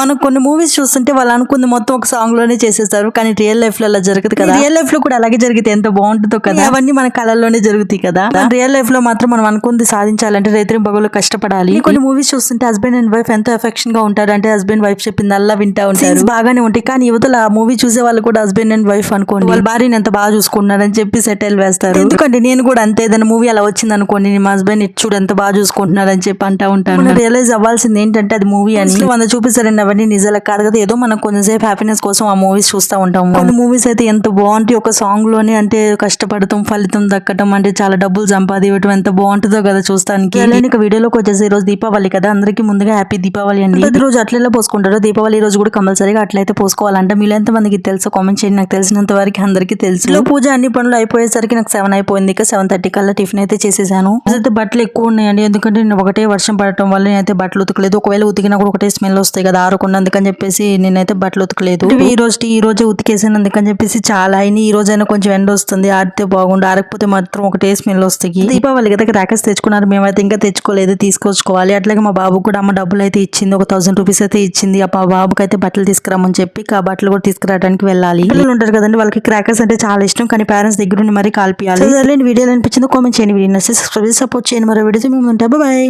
మనం కొన్ని మూవీస్ చూస్తుంటే వాళ్ళు అనుకుంది మొత్తం ఒక సాంగ్లోనే చేసేస్తారు. కానీ రియల్ లైఫ్లో అలా జరగదు కదా? రియల్ లైఫ్లో కూడా అలాగే జరిగితే ఎంత బాగుంటుందో కదా? అవన్నీ మన కళల్లోనే జరుగుతాయి కదా? రియల్ లైఫ్లో మాత్రం మనం అనుకుంది సాధించాలంటే రైతులు పగలు కష్టపడాలి. కొన్ని మూవీస్ చూస్తుంటే హస్బెండ్ అండ్ వైఫ్ ఎంతో ఎఫెక్షన్గా ఉంటారు. అంటే హస్బెండ్ వైఫ్ చెప్పింది అల్లా వింటా ఉంటారు. బాగానే ఉంటాయి. కానీ యువతల ఆ మూవీ చూసే వాళ్ళు కూడా హస్బెండ్ అండ్ వైఫ్ అనుకోండి. వాళ్ళ భార్యని ఎంత బాగా చూసుకుంటున్నారని చెప్పి సెటిల్ వేస్తారు. ఎందుకంటే నేను కూడా అంతే ఏదైనా మూవీ అలా వచ్చింది అనుకోండి నేను మా హస్బెండ్ చూడు ఎంత బాగా చూసుకుంటున్నారని చెప్పి అంటా ఉంటాను. రియలైజ్ అవ్వాల్సింది ఏంటంటే అది మూవీ అని. వంద చూపిస్తారండి అవన్నీ నిజాలకు కాదు కదా. ఏదో మనం కొంచెంసేపు హ్యాపీనెస్ కోసం ఆ మూవీస్ చూస్తూ ఉంటాం. కొన్ని మూవీస్ అయితే ఎంత బాగుంటాయి. ఒక సాంగ్లోనే అంటే కష్టపడతాం ఫలితం దక్కడం అంటే చాలా డబ్బులు సంపాదించడం ఎంత బాగుంటుందో కదా చూస్తానికి. ఇక వీడియోలోకి వచ్చేసి ఈ రోజు దీపావళి కదా. అందరికీ ముందుగా హ్యాపీ దీపావళి అండి. ప్రతి రోజు అట్లా పోసుకుంటారో. దీపావళి రోజు కూడా కంపల్సరీగా అట్లయితే పోసుకోవాలంటే. మీరు ఎంత మందికి తెలుసు కామెంట్ చేయండి. నాకు తెలిసినంత వరకు అందరికీ తెలుసు. పూజ అన్ని పనులు అయిపోయేసరికి నాకు సెవెన్ అయిపోయింది. ఇక సెవెన్ థర్టీ కల్లా టిఫిన్ అయితే చేసేసాను. అయితే బట్టలు ఎక్కువ ఉన్నాయండి. ఎందుకంటే నేను ఒకటే వర్షం పడటం వల్ల నేనైతే బట్టలు ఉతకలేదు. ఒకవేళ ఉతికినా కూడా ఒకటే స్మెల్ వస్తాయి కదా. ఆరకుండా అందుకని చెప్పేసి నేనైతే బట్టలు ఉతకలేదు. ఈ రోజు ఈ రోజే ఉతికేసాను అందుకని చెప్పేసి చాలా అయినాయి. ఈ రోజైనా కొంచెం ఎండ వస్తుంది. ఆడితే బాగుండు. ఆరకపోతే మాత్రం ఒకటే స్మెల్ వస్తాయి. దీపావళి కదా క్రాకర్స్ తెచ్చుకున్నారు. మేమైతే ఇంకా తెచ్చుకోలేదు. తీసుకొచ్చుకోవాలి. అట్లాగే మా బాబు కూడా అమ్మ డబ్బులు అయితే ఇచ్చింది. ఒక థౌసండ్ రూపీస్ అయితే ఇచ్చింది. ఆ మా బాబుకి అయితే బట్టలు తీసుకురమ్మని చెప్పి ఆ బట్టలు కూడా తీసుకురావడానికి వెళ్ళాలి. పిల్లలు ఉంటారు కదండి. వాళ్ళకి క్రాకర్స్ అంటే చాలా ఇష్టం. కానీ పేరెంట్స్ దగ్గర నుండి మరీ కాల్పియాలి. వీడియోలు అనిపించిందో కామెంట్ చేయండి. వీడియో సబ్స్క్రైబ్ సపోర్ట్ చేయండి. మరో వీడియో మేము ఉంటాయి బాయ్